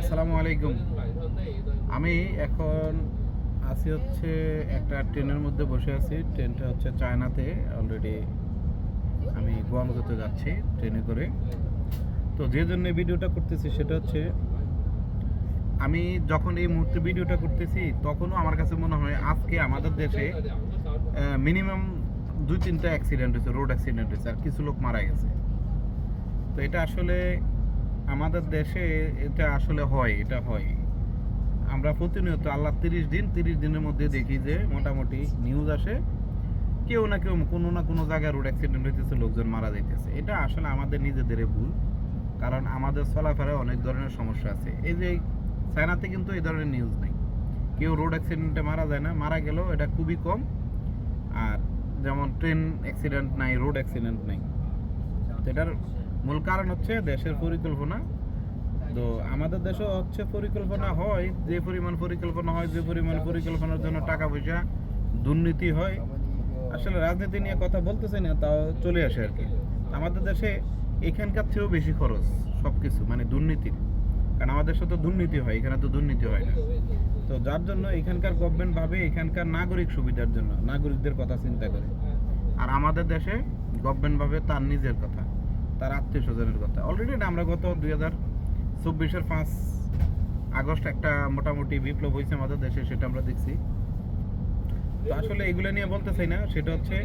আসসালামু আলাইকুম। আমি এখন আছি হচ্ছে একটা ট্রেনের মধ্যে বসে আছি। ট্রেনটা হচ্ছে চায়নাতে। অলরেডি আমি গোয়ামগতে যাচ্ছি ট্রেনে করে। তো যে জন্য ভিডিওটা করতেছি সেটা হচ্ছে, আমি যখন এই মুহূর্তে ভিডিওটা করতেছি, তখনও আমার কাছে মনে হয় আজকে আমাদের দেশে মিনিমাম দুই তিনটা অ্যাক্সিডেন্ট হয়েছে রোড অ্যাক্সিডেন্ট হয়েছে, আর কিছু লোক মারা গেছে। তো এটা আসলে আমাদের দেশে এটা আসলে হয়, এটা হয়। আমরা প্রতিনিয়ত আল্লাহ তিরিশ দিন, তিরিশ দিনের মধ্যে দেখি যে মোটামুটি নিউজ আসে, কেউ না কেউ কোনো না কোনো জায়গায় রোড অ্যাক্সিডেন্ট হইতেছে, লোকজন মারা যাইতেছে। এটা আসলে আমাদের নিজেদের ভুল, কারণ আমাদের চলাফেরায় অনেক ধরনের সমস্যা আছে। এই যে চায়নাতে কিন্তু এই ধরনের নিউজ নেই। কেউ রোড অ্যাক্সিডেন্টে মারা যায় না, মারা গেলেও এটা খুবই কম। আর যেমন ট্রেন অ্যাক্সিডেন্ট নাই রোড অ্যাক্সিডেন্ট নাই। এটার মূল কারণ হচ্ছে দেশের পরিকল্পনা। তো আমাদের দেশেও হচ্ছে পরিকল্পনা হয়, যে পরিমাণ পরিকল্পনা হয়, যে পরিমাণ পরিকল্পনার জন্য টাকা পয়সা দুর্নীতি হয়। আসলে রাজনীতি নিয়ে কথা বলতেছে না, তাও চলে আসে আর কি। আমাদের দেশে এখানকার চেয়েও বেশি খরচ সব কিছু মানে দুর্নীতির। কারণ আমাদের দেশে তো দুর্নীতি হয়, এখানে তো দুর্নীতি হয় না। তো যার জন্য এখানকার গভর্নমেন্ট ভাবে এখানকার নাগরিক সুবিধার জন্য, নাগরিকদের কথা চিন্তা করে। আর আমাদের দেশে গভর্নমেন্ট ভাবে তার নিজের কথা। তার আত্মীয় স্বজনের কথা। অলরেডি আমরা গত দুই হাজার চব্বিশের পাঁচ আগস্ট একটা মোটামুটি বিপ্লব হয়েছে আমাদের দেশে, সেটা আমরা দেখছি। তো আসলে এগুলো নিয়ে বলতে চাই না, সেটা হচ্ছে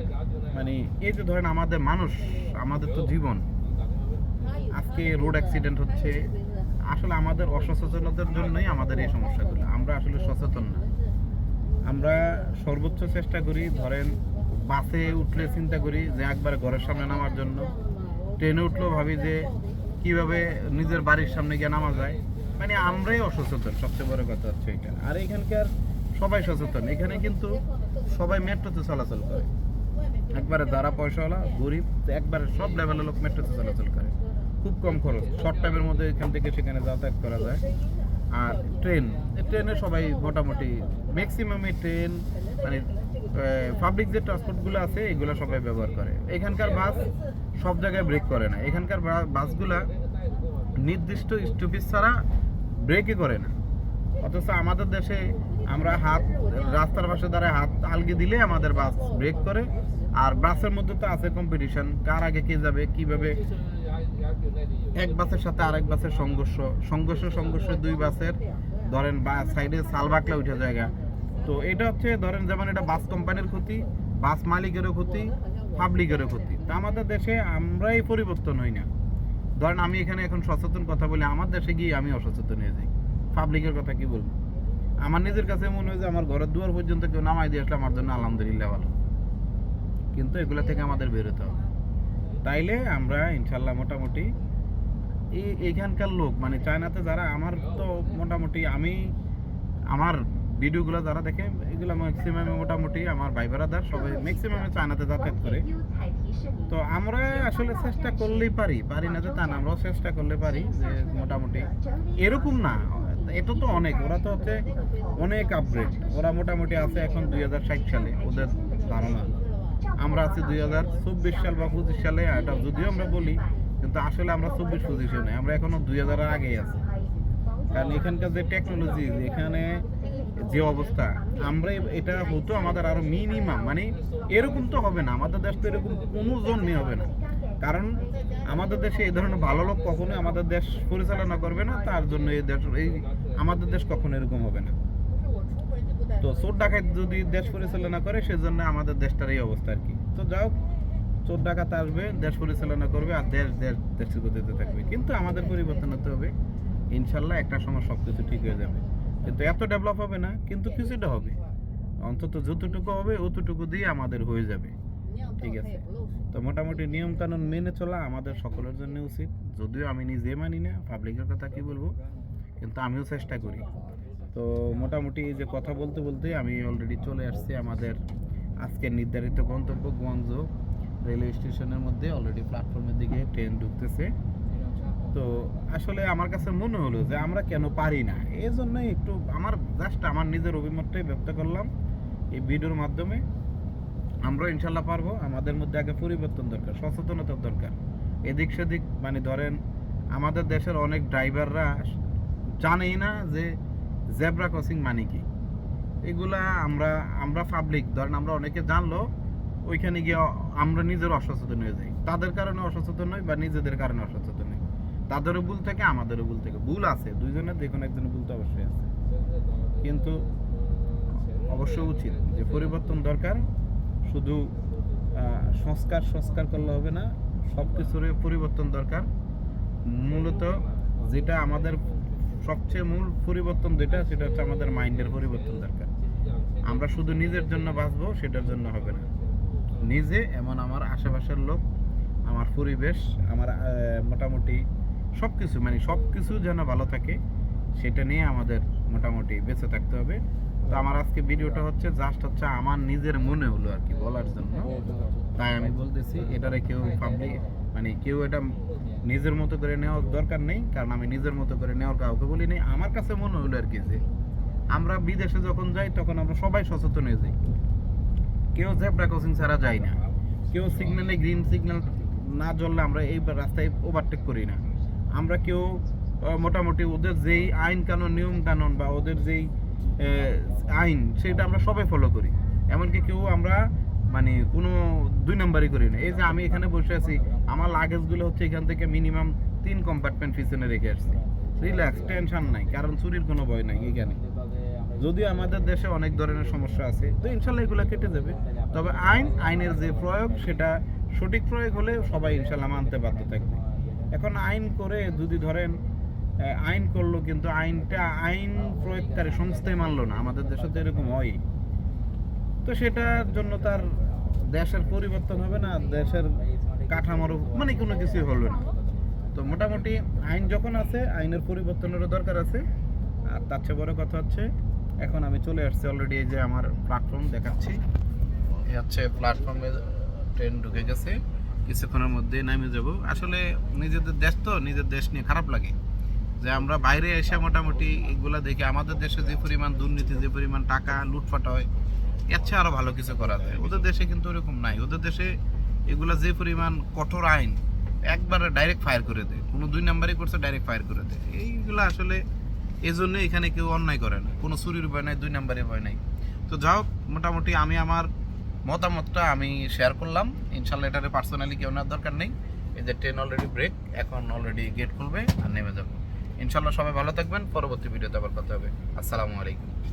মানে এই যে ধরেন আমাদের মানুষ, আমাদের তো জীবন। আজকে রোড অ্যাক্সিডেন্ট হচ্ছে। আসলে আমাদের অসচেতনতার জন্যই আমাদের এই সমস্যাগুলো। আমরা আসলে সচেতন না। আমরা সর্বোচ্চ চেষ্টা করি, ধরেন বাসে উঠলে চিন্তা করি যে একবার ঘরের সামনে নামার জন্য। ট্রেনে উঠলেও ভাবি যে কীভাবে নিজের বাড়ির সামনে গিয়ে নামা যায় মানে আমরাই অসচেতন, সবচেয়ে বড় কথা হচ্ছে এটা। আর এখানকার সবাই সচেতন। এখানে কিন্তু সবাই মেট্রোতে চলাচল করে। একবারে যারা পয়সাওয়ালা, গরিব একবারে সব লেভেলের লোক মেট্রোতে চলাচল করে। খুব কম খরচ। শর্ট টাইমের মধ্যে এখান থেকে সেখানে যাতায়াত করা যায়। আর ট্রেন ট্রেনে সবাই মোটামুটি ম্যাক্সিমামই ট্রেন মানে পাবলিক যে ট্রান্সপোর্টগুলো আছে, এগুলো সবাই ব্যবহার করে। এখানকার বাস সব জায়গায় ব্রেক করে না। এখানকার বাসগুলা নির্দিষ্ট স্টপেজ ছাড়া ব্রেকই করে না। অথচ আমাদের দেশে আমরা হাত, রাস্তার পাশে দাঁড়ায় হাত আলগে দিলে আমাদের বাস ব্রেক করে। আর বাসের মধ্যে তো আছে কম্পিটিশন কার আগে কে যাবে, কীভাবে? এক বাসের সাথে আরেক বাসের সংঘর্ষ। সংঘর্ষ সংঘর্ষ দুই বাসের ধরেন বা সাইডে সালবাকলা উঠে জায়গা। তো এটা হচ্ছে, ধরেন যেমন এটা বাস কোম্পানির ক্ষতি বাস মালিকেরও ক্ষতি পাবলিকেরও ক্ষতি। তা আমাদের দেশে আমরাই পরিবর্তন হই না। ধরেন আমি এখানে এখন সচেতন কথা বলি, আমার দেশে গিয়ে আমি অসচেতন হয়ে যাই। পাবলিকের কথা কি বলব? আমার নিজের কাছে মনে হয় যে আমার ঘরের দুয়ার পর্যন্ত কেউ নামাই দিয়ে আসলে আমার জন্য আলহামদুলিল্লাহ ভালো। কিন্তু এগুলো থেকে আমাদের বেরোতে হবে। তাইলে আমরা ইনশাল্লাহ মোটামুটি এই এইখানকার লোক মানে চায়নাতে যারা, আমার তো মোটামুটি আমি, আমার ভিডিওগুলো যারা দেখে, এগুলো ম্যাক্সিমামে মোটামুটি আমার ভাই ব্রাদার সবাই ম্যাক্সিমামে চায়নাতে যাতায়াত করে। তো আমরা আসলে চেষ্টা করলেই পারি পারি না যে তা না, আমরাও চেষ্টা করলে পারি যে মোটামুটি। এরকম না, এটা তো অনেক, ওরা তো হচ্ছে অনেক আপগ্রেড ওরা মোটামুটি আছে এখন দুই হাজার ষাট সালে, ওদের ধারণা। আমরা আছি দুই হাজার চব্বিশ সাল বা পঁচিশ সালে, এটা যদিও আমরা বলি, কিন্তু আসলে আমরা চব্বিশ পজিশনে আমরা এখনও দুই হাজারের আগেই আছি। কারণ এখানকার যে টেকনোলজি এখানে যে অবস্থা, আমরা এটা হতো আমাদের আরও মিনিমাম মানে এরকম তো হবে না, আমাদের দেশ তো এরকম কোনো জন্মে হবে না। কারণ আমাদের দেশে এই ধরনের ভালো লোক কখনো আমাদের দেশ পরিচালনা করবে না, তার জন্য এই দেশ, এই আমাদের দেশ কখনো এরকম হবে না। তো চোর ডাকাত যদি দেশ পরিচালনা করে, সেজন্য আমাদের দেশটার এই অবস্থা আর কি। তো যাও চোর ডাকাত আসবে, দেশ পরিচালনা করবে, আর দেশ দেশ, দেশের গতিতে থাকবে। কিন্তু আমাদের পরিবর্তন হতে হবে। ইনশাল্লাহ একটা সময় সব কিছু ঠিক হয়ে যাবে। কিন্তু এত ডেভেলপ হবে না, কিন্তু কিছুটা হবে। অন্তত যতটুকু হবে, অতটুকু দিয়ে আমাদের হয়ে যাবে। ঠিক আছে? তো মোটামুটি নিয়ম কানুন মেনে চলা আমাদের সকলের জন্য উচিত। যদিও আমি নিজে মানি না পাবলিকের কথা কি বলব? কিন্তু আমিও চেষ্টা করি। তো মোটামুটি যে কথা বলতে বলতে আমি অলরেডি চলে আসছি আমাদের আজকের নির্ধারিত গন্তব্য গুয়াংজো রেলওয়ে স্টেশনের মধ্যে। অলরেডি প্ল্যাটফর্মের দিকে ট্রেন ঢুকতেছে। তো আসলে আমার কাছে মনে হলো যে আমরা কেন পারি না। এই জন্যই একটু আমার জাস্ট আমার নিজের অভিমতটাই ব্যক্ত করলাম এই ভিডিওর মাধ্যমে। আমরা ইনশাল্লাহ পারব, আমাদের মধ্যে আগে পরিবর্তন দরকার, সচেতনতার দরকার। এদিক সেদিক মানে ধরেন আমাদের দেশের অনেক ড্রাইভাররা জানেই না যে জেব্রা ক্রসিং মানে কি। এগুলা আমরা আমরা পাবলিক ধরেন আমরা অনেকে জানলো, ওইখানে গিয়ে আমরা নিজের অসচেতন হয়ে যাই। তাদের কারণে অসচেতন নই বা নিজেদের কারণে অসচেতন। তাদেরও ভুল থাকে, আমাদেরও ভুল থাকে। ভুল আছে, দুইজনের যে কোনো একজনের ভুল তো অবশ্যই আছে। কিন্তু অবশ্যই উচিত যে পরিবর্তন দরকার। শুধু সংস্কার সংস্কার করলে হবে না সব কিছুর পরিবর্তন দরকার। মূলত যেটা আমাদের সবচেয়ে মূল পরিবর্তন যেটা, সেটা হচ্ছে আমাদের মাইন্ডের পরিবর্তন দরকার। আমরা শুধু নিজের জন্য বাঁচবো, সেটার জন্য হবে না। নিজে এমন আমার আশেপাশের লোক, আমার পরিবেশ, আমার মোটামুটি সব কিছু মানে সব কিছু যেন ভালো থাকে সেটা নিয়ে আমাদের মোটামুটি বেঁচে থাকতে হবে। তো আমার আজকে ভিডিওটা হচ্ছে জাস্ট হচ্ছে আমার নিজের মনে হলো আর কি বলার জন্য। তাই আমি বলতেছি এটারে কেউ পাবলিক মানে কেউ এটা নিজের মতো করে নেওয়ার দরকার নেই কারণ আমি নিজের মতো করে নেওয়ার কাউকে বলি নেই। আমার কাছে মনে হলো আর কি যে আমরা বিদেশে যখন যাই তখন আমরা সবাই সচেতন হয়ে যাই। কেউ জেব্রা ক্রসিং ছাড়া যায় না। কেউ সিগন্যালে গ্রিন সিগন্যাল না জ্বললে আমরা এই রাস্তায় ওভারটেক করি না। আমরা কেউ মোটামুটি ওদের যেই আইন কানুন, নিয়ম কানুন বা ওদের যেই আইন, সেটা আমরা সবাই ফলো করি। এমনকি কেউ আমরা মানে কোনো দুই নম্বরই করি না। এই যে আমি এখানে বসে আছি, আমার লাগেজগুলো হচ্ছে এখান থেকে মিনিমাম তিন কম্পার্টমেন্ট পিছনে রেখে আসছি। রিল্যাক্স টেনশন নাই, কারণ চুরির কোনো ভয় নাই এখানে যদিও আমাদের দেশে অনেক ধরনের সমস্যা আছে, তো ইনশাল্লাহ এগুলো কেটে যাবে। তবে আইন, আইনের যে প্রয়োগ, সেটা সঠিক প্রয়োগ হলে সবাই ইনশাল্লাহ মানতে বাধ্য থাকবে। এখন আইন করে যদি ধরেন আইন করল কিন্তু আইনটা আইন প্রয়োগকারী সংস্থায় মানলো না। আমাদের দেশে তো এরকম হয় তো সেটার জন্য তার দেশের পরিবর্তন হবে না, দেশের কাঠামোর মানে কোনো কিছুই হবে না। তো মোটামুটি আইন যখন আছে, আইনের পরিবর্তনেরও দরকার আছে। আর তার চেয়ে বড় কথা হচ্ছে, এখন আমি চলে আসছি অলরেডি এই যে আমার প্ল্যাটফর্ম দেখাচ্ছি। হচ্ছে প্ল্যাটফর্মে ট্রেন ঢুকে গেছে। কিছুক্ষণের মধ্যে নামে যাব আসলে নিজেদের দেশ তো, নিজের দেশ নিয়ে খারাপ লাগে। যে আমরা বাইরে এসে মোটামুটি এগুলা দেখে আমাদের দেশে যে পরিমাণ দুর্নীতি, যে পরিমাণ টাকা লুটপাট হয়, এর চেয়ে আরও ভালো কিছু করা যায়। ওদের দেশে কিন্তু ওরকম নাই। ওদের দেশে এগুলা যে পরিমাণ কঠোর আইন, একবারে ডাইরেক্ট ফায়ার করে দেয়। কোনো দুই নাম্বারই করছে ডাইরেক্ট ফায়ার করে দেয়। এইগুলো আসলে এই জন্য এখানে কেউ অন্যায় করে না। কোনো চুরির ভয় নাই, দুই নাম্বারের ভয় নাই। তো যাও মোটামুটি আমি আমার মতামতটা আমি শেয়ার করলাম। ইনশাল্লাহ এটারে পার্সোনালি কেউ নেওয়ার দরকার নেই। এদের ট্রেন অলরেডি ব্রেক এখন অলরেডি গেট খুলবে আর নেমে যাব। ইনশাল্লাহ সবাই ভালো থাকবেন। পরবর্তী ভিডিওতে আবার কথা হবে। আসসালামু আলাইকুম।